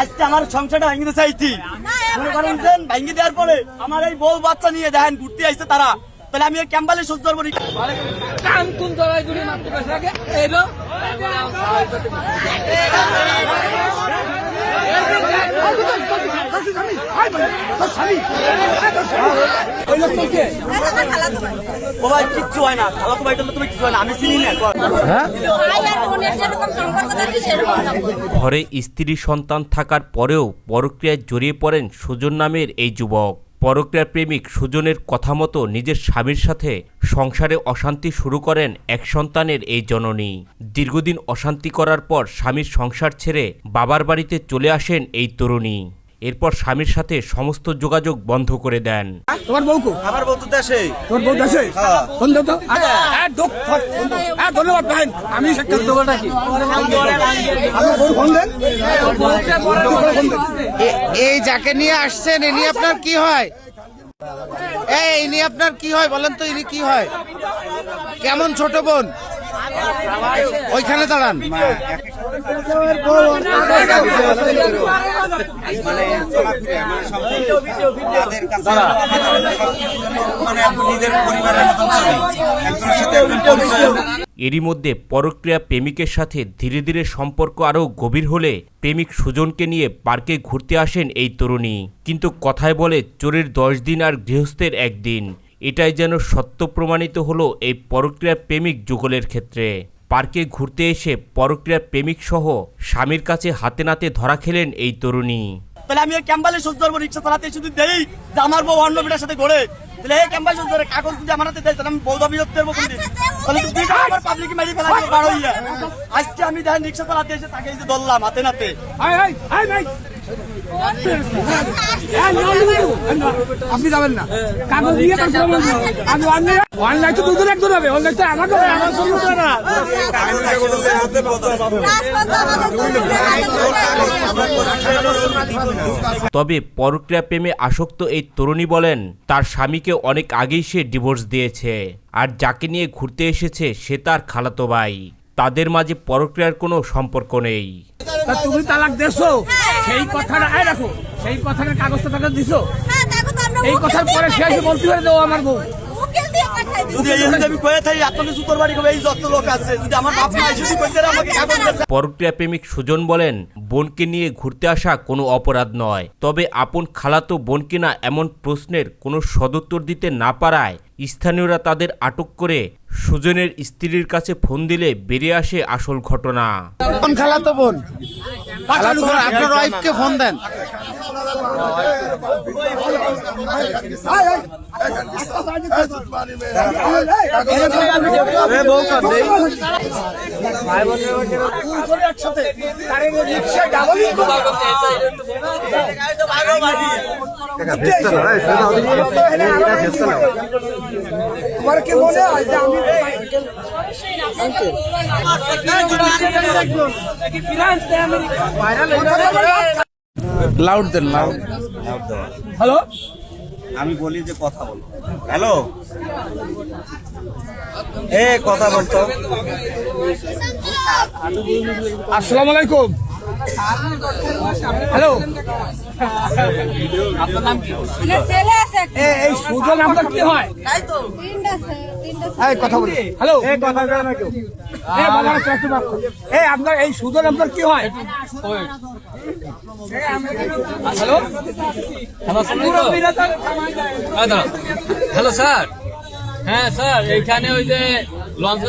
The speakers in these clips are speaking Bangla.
আজকে আমার সংসারটা ভাঙিতে দিতে চাইছি মনে করেন যে ভাঙি দেওয়ার পরে আমার এই বউ বাচ্চা নিয়ে দেখেন ঘুরতে আসছে তারা। তাহলে আমি ক্যাম্বালে সহ্য করব। কান কোন জড়াই গুলি মারতে পারছে? আগে এলো ও ভাই কিচ্ছু হয় না। খালা তো ভাইটা তুমি কিছু হয় না আমি চিনি না। ঘরে স্ত্রী সন্তান থাকার পরেও পরক্রিয়ায় জড়িয়ে পড়েন সুজন নামের এই যুবক। পরক্রিয়ার প্রেমিক সুজনের কথা মতো নিজের স্বামীর সাথে সংসারে অশান্তি শুরু করেন এক সন্তানের এই জননী। দীর্ঘদিন অশান্তি করার পর স্বামীর সংসার ছেড়ে বাবার বাড়িতে চলে আসেন এই তরুণী। এরপর স্বামীর সাথে সমস্ত যোগাযোগ বন্ধ করে দেন। তোমার বউ কো আমার বউ তো দেশে তোমার বউ আছে ফোন দাও তো? ফোন দাও। আরে, ধন্যবাদ ভাই। আমি এই যাকে নিয়ে আসছেন এ নিয়ে আপনার কি হয়? এই এই নিয়ে আপনার কি হয়? বলেন তো ইনি কি হয়? কেমন ছোট বোন? ওইখানে দাঁড়ান। মানে এরই মধ্যে পরক্রিয়া প্রেমিকের সাথে ধীরে ধীরে সম্পর্ক আরও গভীর হলে প্রেমিক সুজনকে নিয়ে পার্কে ঘুরতে আসেন এই তরুণী। কিন্তু কথায় বলে চোরের দশ দিন আর গৃহস্থের একদিন। এটাই যেন সত্য প্রমাণিত হলো এই পরক্রিয়া প্রেমিক যুগলের ক্ষেত্রে। পার্কে ঘুরতে এসে পরক্রিয়া প্রেমিক সহ স্বামীর কাছে হাতে নাতে ধরা খেলেন এই তরুণী। তাহলে আমি এই ক্যাম্বালে সহ্য করব রিক্সা চালাতে শুধু দেই যে আমার বউ অন্য বেটার সাথে ঘোরে। তাহলে এই ক্যাম্বালে সহ্য করে কাগজ যদি আমার হাতে দেয় তাহলে আমি বউ দাবি করতে পারব কোনদিন? তাহলে তো আমার পাবলিক মেরে ফেলা হইয়া আজকে আমি দেখেন রিক্সা চালাতে এসে তাকে এই যে ধরলাম হাতে নাতে। আপনি যাবেন না। কাগজ দিয়ে। আমি অনলাইন অনলাইন তো দুজন একজন হবে অনলাইন তো আমাকে আমার জন্য না। তবে পরক্রিয়া প্রেমে আসক্ত এই তরুণী বলেন, তার স্বামীকে অনেক আগেই সে ডিভোর্স দিয়েছে। আর যাকে নিয়ে ঘুরতে এসেছে, সে তার খালাতো ভাই। তাদের মাঝে পরক্রিয়ার কোনো সম্পর্ক নেই। তা তুমি তালাক দেছো সেই কথাটা এই দেখো সেই কথাটা কাগজটা তাকে দিছো? হ্যাঁ দেখো তো আমরা এই কথার পরে সে এসে বলতে পারে দেবো আমার বউ। দেয় পরক্রিয়া প্রেমিক সুজন বলেন বোনকে নিয়ে ঘুরতে আসা কোনো অপরাধ নয়। তবে আপন খালাতো বোনকে না এমন প্রশ্নের কোনো সদুত্তর দিতে না পারায় স্থানীয়রা তাদের আটক করে সুজনের স্ত্রীর কাছে ফোন দিলে বেরিয়ে আসে আসল ঘটনা। খালাতো বোন, আপনার ওয়াইফকে ফোন দেন? তোমার কি মনে হয় আমি লাউড দেন লাউড হ্যালো আমি বলি যে কথা বল হ্যালো এ কথা বলতো আসসালামু আলাইকুম হ্যালো ছেলে আছে একটা। এ- এই সুজন আপনার কি হয় তিনটা আছে, তিনটা আছে। এই কথা বলি হ্যালো এই কথা বলে না কেউ এই বাবা একটু বাপ এই আপনার এই সুজন আপনার কি হয় হ্যালো হ্যালো স্যার হ্যাঁ স্যার এইখানে ওই যে লঞ্চ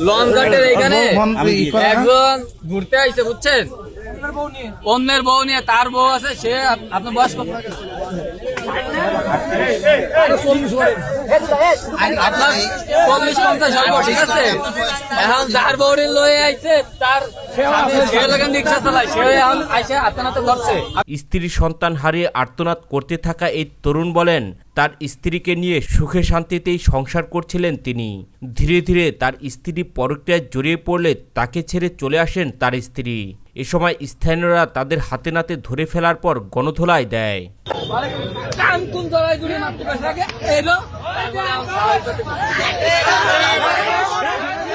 লঞ্চ ঘাটের? একজন ঘুরতে আইছে বুঝছেন অন্যের বউ নিয়ে তার বউ আছে সে আপ- আপনার বয়স কত আপনার চল্লিশ পঞ্চাশ ঠিক আছে এখন যার বউরি লয়ে আইছে তার স্ত্রী সন্তান হারিয়ে আর্তনাদ করতে থাকা এই তরুণ বলেন তার স্ত্রীকে নিয়ে সুখে শান্তিতেই সংসার করছিলেন তিনি। ধীরে ধীরে তার স্ত্রী পরক্রিয়ায় জড়িয়ে পড়লে তাকে ছেড়ে চলে আসেন তার স্ত্রী। এ সময় স্থানীয়রা তাদের হাতে নাতে ধরে ফেলার পর গণধোলায় দেয়।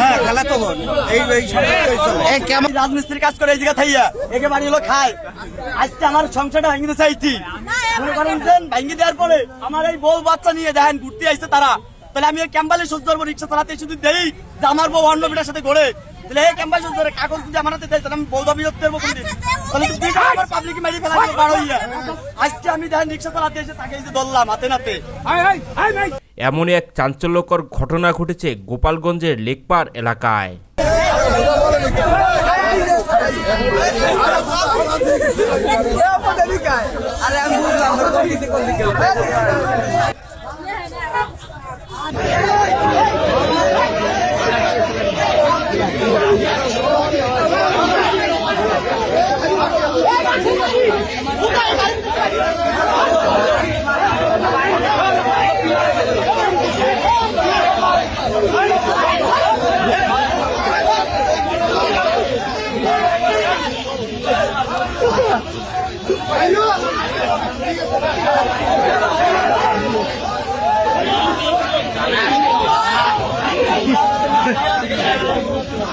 হ্যাঁ রাজমিস্ত্রির কাজ করে এই জায়গা থাইয়া একে বাড়ি হলো খায়। আজকে আমার সংসারটা ভেঙে দিতে চাইছি মনে দেওয়ার পরে আমার এই বউ বাচ্চা নিয়ে দেখেন ঘুরতে আসছে তারা। তাহলে আমি ক্যাম্বালে সহ্য করব রিক্সা চালাতে শুধু দেই যে আমার বউ অন্য বিটার সাথে ঘোরে। তাহলে এই ক্যাম্বাল সহ্য করে কাগজ যদি আমার হাতে দেয় তাহলে আমি বৌদ্ধ বিরোধ করব কোনদিন? তাহলে তো আমার পাবলিক মেরে ফেলা বার হইয়া। আজকে আমি দেখেন রিক্সা চালাতে এসে তাকে ধরলাম হাতে নাতে। এমনই এক চাঞ্চল্যকর ঘটনা ঘটেছে গোপালগঞ্জের লেকপাড় এলাকায়।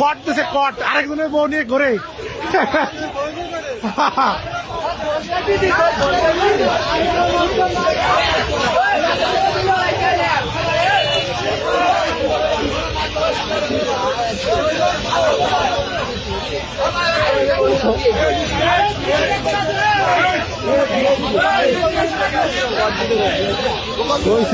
কট দিছে কট। আরেকজনের বউ নিয়ে ঘরে। Dois